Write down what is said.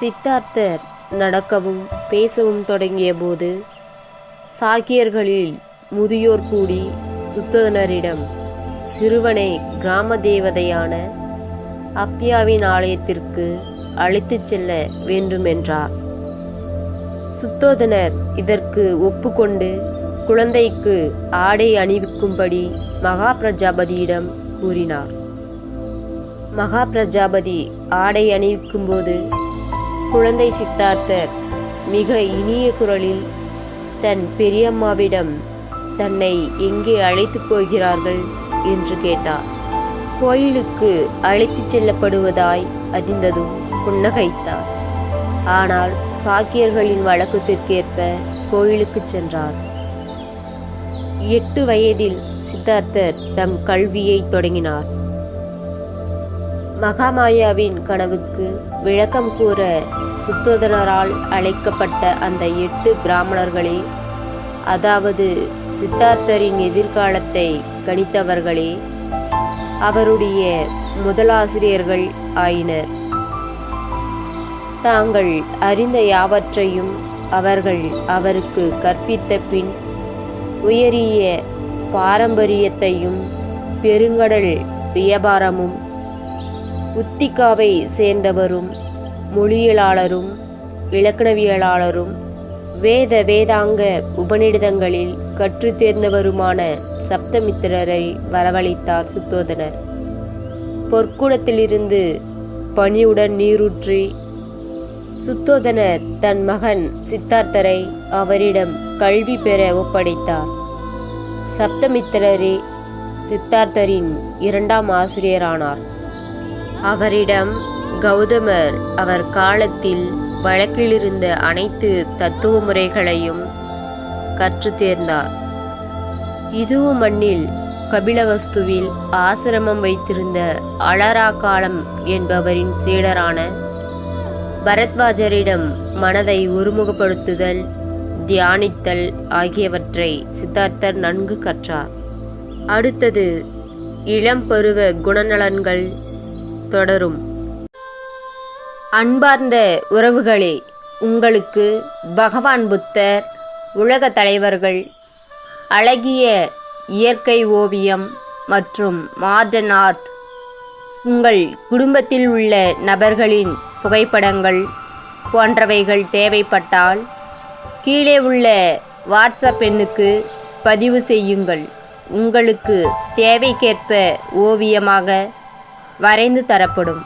சித்தார்த்தர் நடக்கவும் பேசவும் தொடங்கியபோது சாக்கியர்களில் முதியோர் கூடி சுத்தனரிடம் சிறுவனை கிராம தேவதையான அப்பியாவின் ஆலயத்திற்கு அழைத்துச் செல்ல வேண்டுமென்றார். சுத்தோதனர் இதற்கு ஒப்புக்கொண்டு குழந்தைக்கு ஆடை அணிவிக்கும்படி மகா பிரஜாபதியிடம் கூறினார். மகா பிரஜாபதி ஆடை அணிவிக்கும்போது குழந்தை சித்தார்த்தர் மிக இனிய குரலில் தன் பெரியம்மாவிடம் தன்னை எங்கே அழைத்துப் போகிறார்கள்? என்று கேட்டார். கோயிலுக்கு அழைத்துச் செல்லப்படுவதாய் அறிந்ததும் புன்னகைத்தார். ஆனால் சாக்கியர்களின் வழக்கத்திற்கேற்ப கோயிலுக்குச் சென்றார். எட்டு வயதில் சித்தார்த்தர் தம் கல்வியை தொடங்கினார். மகாமாயாவின் கனவுக்கு விளக்கம் கூற சுத்தோதனரால் அழைக்கப்பட்ட அந்த எட்டு பிராமணர்களே அதாவது சித்தார்த்தரின் எதிர்காலத்தை கணித்தவர்களே அவருடைய முதலாசிரியர்கள் ஆயினர். தாங்கள் அறிந்த யாவற்றையும் அவர்கள் அவருக்கு கற்பித்த பின் உயரிய பாரம்பரியத்தையும் பெருங்கடல் வியாபாரமும் உத்திகாவை சேர்ந்தவரும் மொழியியலாளரும் இலக்கணவியலாளரும் வேத வேதாங்க உபநிடதங்களில் கற்று தேர்ந்தவருமான சப்தமித்திரரை வரவழைத்தார் சுத்தோதனர். பொற்குடத்திலிருந்து பணியுடன் நீரூற்றி சுத்தோதனர் தன் மகன் சித்தார்த்தரை அவரிடம் கல்வி பெற ஒப்படைத்தார். சப்தமித்திரரே சித்தார்த்தரின் இரண்டாம் ஆசிரியரானார். அவரிடம் கௌதமர் அவர் காலத்தில் வழக்கிலிருந்த அனைத்து தத்துவ முறைகளையும் கற்று தேர்ந்தார் இதுவும் மண்ணில் கபிலவஸ்துவில் ஆசிரமம் வைத்திருந்த அலரா காலம் என்பவரின் சீடரான பரத்வாஜரிடம் மனதை ஒருமுகப்படுத்துதல் தியானித்தல் ஆகியவற்றை சித்தார்த்தர் நன்கு கற்றார். அடுத்தது இளம் பருவ குணநலன்கள் தொடரும். அன்பார்ந்த உறவுகளே உங்களுக்கு பகவான் புத்தர் உலக தலைவர்கள் அழகிய இயற்கை ஓவியம் மற்றும் மாடர்ன் ஆர்ட் உங்கள் குடும்பத்தில் உள்ள நபர்களின் புகைப்படங்கள் போன்றவைகள் தேவைப்பட்டால் கீழே உள்ள வாட்ஸ்அப் எண்ணுக்கு பதிவு செய்யுங்கள். உங்களுக்கு தேவைக்கேற்ப ஓவியமாக வரைந்து தரப்படும்.